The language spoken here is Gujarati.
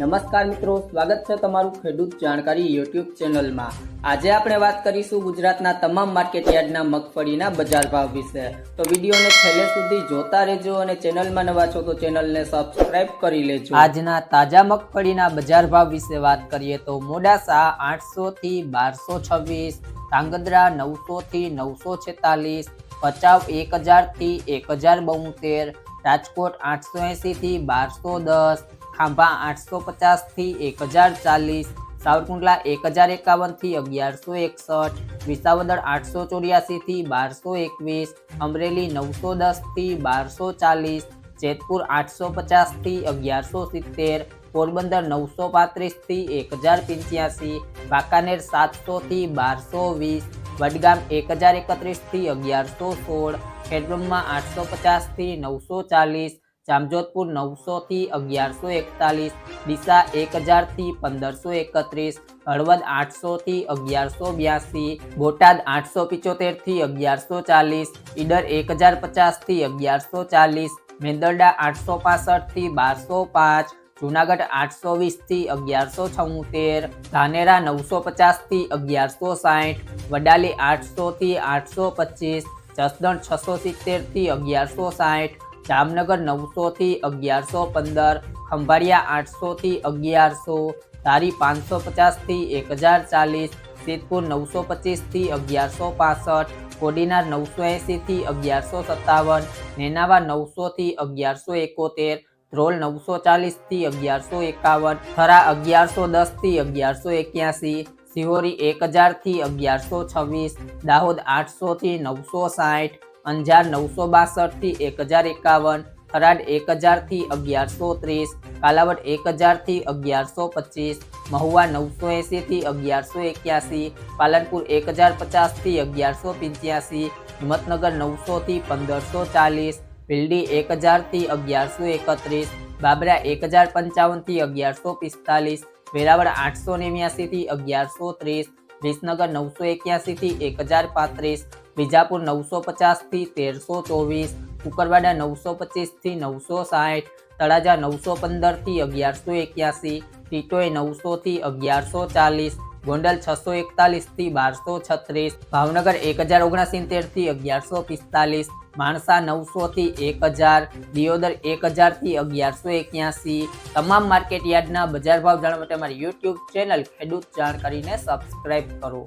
નમસ્કાર મિત્રો, સ્વાગત છે તમારું ખેડૂત જાણકારી યુટ્યુબ ચેનલમાં. આજે આપણે વાત કરીશું ગુજરાતના તમામ માર્કેટ યાર્ડના મગફળીના બજાર ભાવ વિશે. તો વિડીયોને છેલ્લે સુધી જોતા રહેજો અને ચેનલમાં નવા છો તો ચેનલને સબસ્ક્રાઇબ કરી લેજો. આજના તાજા મગફળીના બજાર ભાવ વિશે વાત કરીએ તો મોડાસા આઠસો થી બારસો છવ્વીસ, ધાંગધ્રા નવસો થી નવસો છેતાલીસ, ભચાઉ એક હજારથી એક હજાર બોતેર, રાજકોટ આઠસો એંસીથી બારસો દસ ખાંભા આઠસો પચાસથી એક હજાર ચાલીસ, સાવરકુંડલા એક હજાર એકાવનથી અગિયારસો એકસઠ, વિસાવદર આઠસો ચોર્યાસીથી બારસો એકવીસ, અમરેલી નવસો દસથી બારસો ચાલીસ, જેતપુર આઠસો પચાસથી અગિયારસો સિત્તેર, પોરબંદર નવસો પાંત્રીસથી એક હજાર પંચ્યાસી, વાંકાનેર સાતસોથી બારસો વીસ, વડગામ એક હજાર એકત્રીસથી અગિયારસો સોળ ખેડબ્રહ્મા આઠસો પચાસથી નવસો ચાલીસ જામજોધપુર નવસો થી અગિયારસો એકતાલીસ, ડીસા એક હજારથી પંદરસો એકત્રીસ, હળવદ આઠસો થી અગિયારસો બ્યાસી, બોટાદ આઠસો પિચોતેરથી અગિયારસો ચાલીસ, ઈડર એક હજાર પચાસથી અગિયારસો ચાલીસ, મેંદરડા આઠસો પાસઠથી બારસો પાંચ, જુનાગઢ આઠસો વીસથી અગિયારસો છોતેર, ધાનેરા નવસો પચાસથી અગિયારસો સાઠ, વડાલી આઠસો થી આઠસો પચીસ, જસદણ છસો સિત્તેરથી અગિયારસો સાઠ જામનગર નવસો થી અગિયારસો પંદર, ખંભાળિયા આઠસો થી અગિયારસો, ધારી પાંચસો પચાસથી એક હજાર ચાલીસ, સિદ્ધપુર નવસો પચીસથી અગિયારસો પાસઠ, કોડીનાર નવસો એંસી થી અગિયારસો સત્તાવન, નેનાવા નવસો થી અગિયારસો એકોતેર, ધ્રોલ નવસો ચાલીસથી અગિયારસો એકાવન, થરા અગિયારસો દસથી અગિયારસો એક્યાસી, સિહોરી એક હજારથી અગિયારસો છવ્વીસ, દાહોદ આઠસો થી નવસો સાઠ અંજાર નવસો બાસઠથી એક હજાર એકાવન, થરાદ એક હજારથી અગિયારસો ત્રીસ, કાલાવડ એક હજારથી અગિયારસો પચીસ, મહુવા નવસો એંસીથી અગિયારસો એક્યાસી, પાલનપુર એક હજાર પચાસથી અગિયારસો પંચ્યાસી, હિંમતનગર નવસો થી પંદરસો ચાલીસ, ભીલડી એક હજારથી અગિયારસો એકત્રીસ, બાબરા એક હજાર પંચાવનથી અગિયારસો પિસ્તાલીસ, વેરાવળ આઠસો નેવ્યાસી થી અગિયારસો ત્રીસ, વિસનગર નવસો એક્યાસી થી એક હજાર પાંત્રીસ વિજાપુર નવસો પચાસથી તેરસો ચોવીસ, કુકરવાડા નવસો પચીસથી નવસો સાઠ, તળાજા નવસો પંદરથી અગિયારસો એક્યાસી, ટીટોએ નવસોથી અગિયારસો ચાલીસ, ગોંડલ છસો એકતાલીસથી બારસો છત્રીસ, ભાવનગર એક હજાર ઓગણસિત્તેરથી અગિયારસો પિસ્તાલીસ, માણસા નવસોથી એક હજાર, દિયોદર એક હજારથી અગિયારસો એક્યાસી, તમામ માર્કેટ યાર્ડના બજાર ભાવ જાણવા માટે અમારી યુટ્યુબ ચેનલ ખેડૂત જાણકારીને સબસ્ક્રાઇબ કરો.